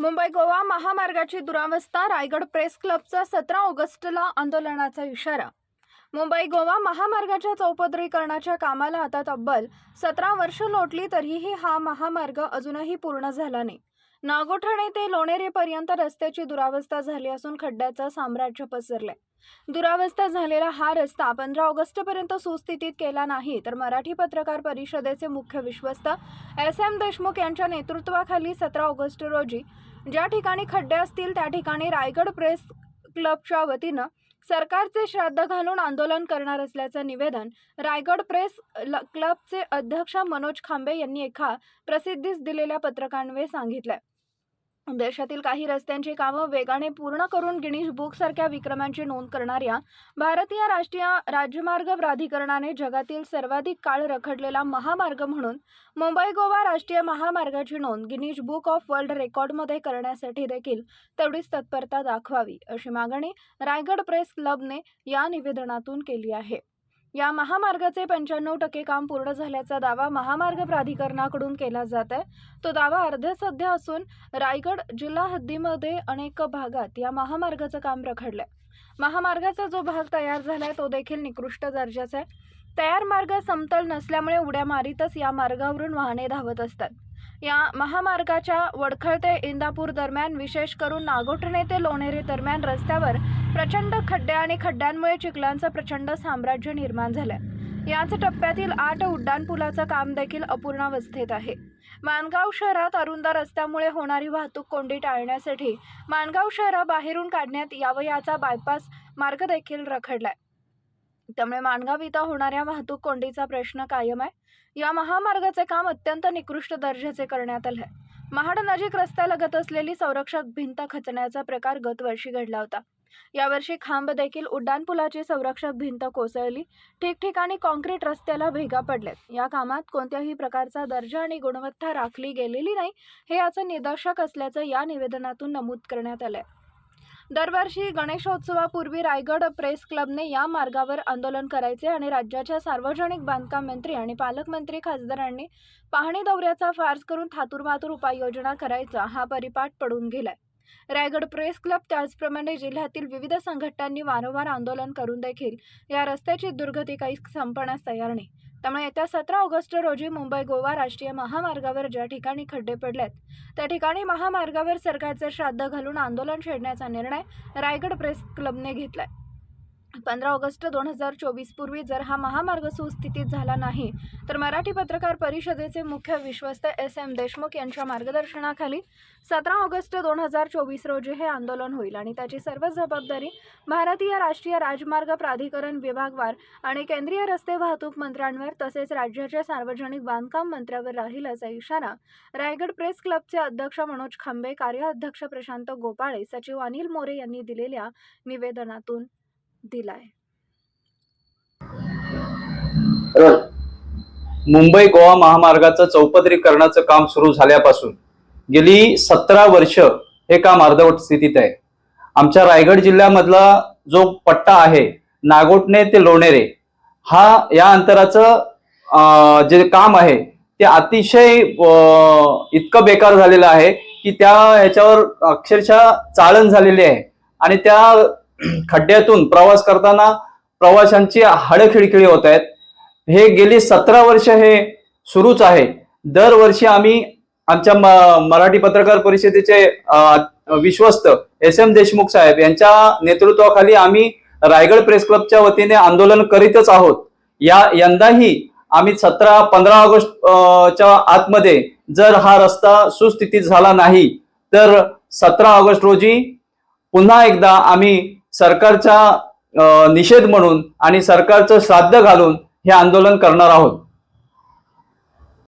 मुंबई गोवा महामार्गाची दुरावस्था रायगड प्रेस क्लबचा सतरा ऑगस्टला आंदोलनाचा इशारा. मुंबई गोवा महामार्गाच्या चौपदरीकरणाच्या कामाला आता तब्बल सतरा वर्ष लोटली तरीही हा महामार्ग अजूनही पूर्ण झाला नाही. नागोठणे ते लोणेरेपर्यंत रस्त्याची दुरावस्था झाली असून खड्ड्याचं साम्राज्य पसरलंय दुरावस्था झालेला हा रस्ता पंधरा ऑगस्टपर्यंत सुस्थितीत केला नाही तर मराठी पत्रकार परिषदेचे मुख्य विश्वस्त एस एम देशमुख यांच्या नेतृत्वाखाली सतरा ऑगस्ट रोजी ज्या ठिकाणी खड्डे असतील त्या ठिकाणी रायगड प्रेस क्लबच्या वतीनं सरकारचे श्राद्ध घालून आंदोलन करणार असल्याचं निवेदन रायगड प्रेस ल- क्लबचे अध्यक्ष मनोज खांबे यांनी एका प्रसिद्धीस दिलेल्या पत्रकान्वये सांगितलंय. देशातील काही रस्त्यांची कामं वेगाने पूर्ण करून गिनीज बुकसारख्या विक्रमांची नोंद करणाऱ्या भारतीय राष्ट्रीय राज्यमार्ग प्राधिकरणाने जगातील सर्वाधिक काळ रखडलेला महामार्ग म्हणून मुंबई गोवा राष्ट्रीय महामार्गाची नोंद गिनीज बुक ऑफ वर्ल्ड रेकॉर्डमध्ये करण्यासाठी देखील तेवढीच तत्परता दाखवावी अशी मागणी रायगड प्रेस क्लबने या निवेदनातून केली आहे. या महामार्गाचे पंच्याण्णव टक्के काम पूर्ण झाल्याचा दावा महामार्ग प्राधिकरणाकडून केला जात आहे. तो दावा अर्धसध्य असून रायगड जिल्हा हद्दीमध्ये अनेक भागात या महामार्गाचं काम रखडलंय. महामार्गाचा जो भाग तयार झालाय तो देखील निकृष्ट दर्जाचा आहे. तयार मार्ग समतल नसल्यामुळे उड्या मारीतच या मार्गावरून वाहने धावत असतात. या महामार्गाच्या वडखळ ते इंदापूर दरम्यान विशेष करून नागोठणे ते लोणेरे दरम्यान रस्त्यावर प्रचंड खड्डे आणि खड्ड्यांमुळे चिखलांचं प्रचंड साम्राज्य निर्माण झालंय. याच टप्प्यातील आठ उड्डाणपुलाचं काम देखील अपूर्णावस्थेत आहे. माणगाव शहरात अरुंदा रस्त्यामुळे होणारी वाहतूक कोंडी टाळण्यासाठी माणगाव शहराबाहेरून काढण्यात यावं याचा बायपास मार्ग देखील रखडलाय. त्यामुळे माणगाव इथं होणाऱ्या वाहतूक कोंडीचा प्रश्न कायम आहे. या महामार्गाचे काम अत्यंत निकृष्ट दर्जाचे करण्यात आले आहे. महाड नजीक रस्त्यालगत असलेली संरक्षक भिंत खचण्याचा प्रकार गतवर्षी घडला होता. यावर्षी खांब देखील उड्डाणपुलाची संरक्षक भिंत कोसळली. ठिकठिकाणी कॉन्क्रीट रस्त्याला भेगा पडल्यात. या कामात कोणत्याही प्रकारचा दर्जा आणि गुणवत्ता राखली गेलेली नाही हे याचं निदर्शक असल्याचं या निवेदनातून नमूद करण्यात आलंय. दरवर्षी गणेशोत्सवापूर्वी रायगड प्रेस क्लबने या मार्गावर आंदोलन करायचे आणि राज्याच्या सार्वजनिक बांधकाम मंत्री आणि पालकमंत्री खासदारांनी पाहणी दौऱ्याचा फार्स करून थातुरमातुर उपाययोजना करायचा हा परिपाठ पडून गेलाय. रायगड प्रेस क्लब त्याचप्रमाणे जिल्ह्यातील विविध संघटनांनी वारंवार आंदोलन करून देखील या रस्त्याची दुर्गती काही संपण्यास तयार नाही. त्यामुळे येत्या सतरा ऑगस्ट रोजी मुंबई गोवा राष्ट्रीय महामार्गावर ज्या ठिकाणी खड्डे पडलेत त्या ठिकाणी महामार्गावर सरकारचे श्राद्ध घालून आंदोलन छेडण्याचा निर्णय रायगड प्रेस क्लबने घेतलाय. पंधरा ऑगस्ट दोन हजार चोवीस पूर्वी जर हा महामार्ग सुस्थितीत झाला नाही तर मराठी पत्रकार परिषदेचे मुख्य विश्वस्त एस एम देशमुख यांच्या मार्गदर्शनाखाली सतरा ऑगस्ट दोन हजार चोवीस रोजी हे आंदोलन होईल आणि त्याची सर्व जबाबदारी भारतीय राष्ट्रीय राजमार्ग प्राधिकरण विभागवार आणि केंद्रीय रस्ते वाहतूक मंत्र्यांवर तसेच राज्याच्या सार्वजनिक बांधकाम मंत्र्यावर राहील असा इशारा रायगड प्रेस क्लबचे अध्यक्ष मनोज खांबे कार्याध्यक्ष प्रशांत गोपाळे सचिव अनिल मोरे यांनी दिलेल्या निवेदनातून दिलाय. मुंबई गोवा महामार्गाचं चौपदरीकरणाचं काम सुरू झाल्यापासून गेली सतरा वर्ष हे काम अर्धवट स्थितीत आहे. आमच्या रायगड जिल्ह्यामधला जो पट्टा आहे नागोटणे ते लोणेरे हा या अंतराचं जे काम आहे ते अतिशय इतकं बेकार झालेलं आहे की त्या ह्याच्यावर अक्षरशः चाळण झालेली आहे. आणि त्या खड्ड्यातून प्रवास करताना प्रवाशांची हाडं खिळखिळी होत आहेत. हे गेली सतरा वर्ष हे सुरूच आहे. दरवर्षी आम्ही आमच्या म- मराठी पत्रकार परिषदेचे विश्वस्त एस एम देशमुख साहेब यांच्या नेतृत्वाखाली आम्ही रायगड प्रेस क्लबच्या वतीने आंदोलन करीतच आहोत. या यंदाही आम्ही सतरा पंधरा ऑगस्ट च्या आतमध्ये जर हा रस्ता सुस्थितीत झाला नाही तर सतरा ऑगस्ट रोजी पुन्हा एकदा आम्ही सरकारचा निषेध म्हणून आणि सरकारचं श्राद्ध घालून हे आंदोलन करणार आहोत.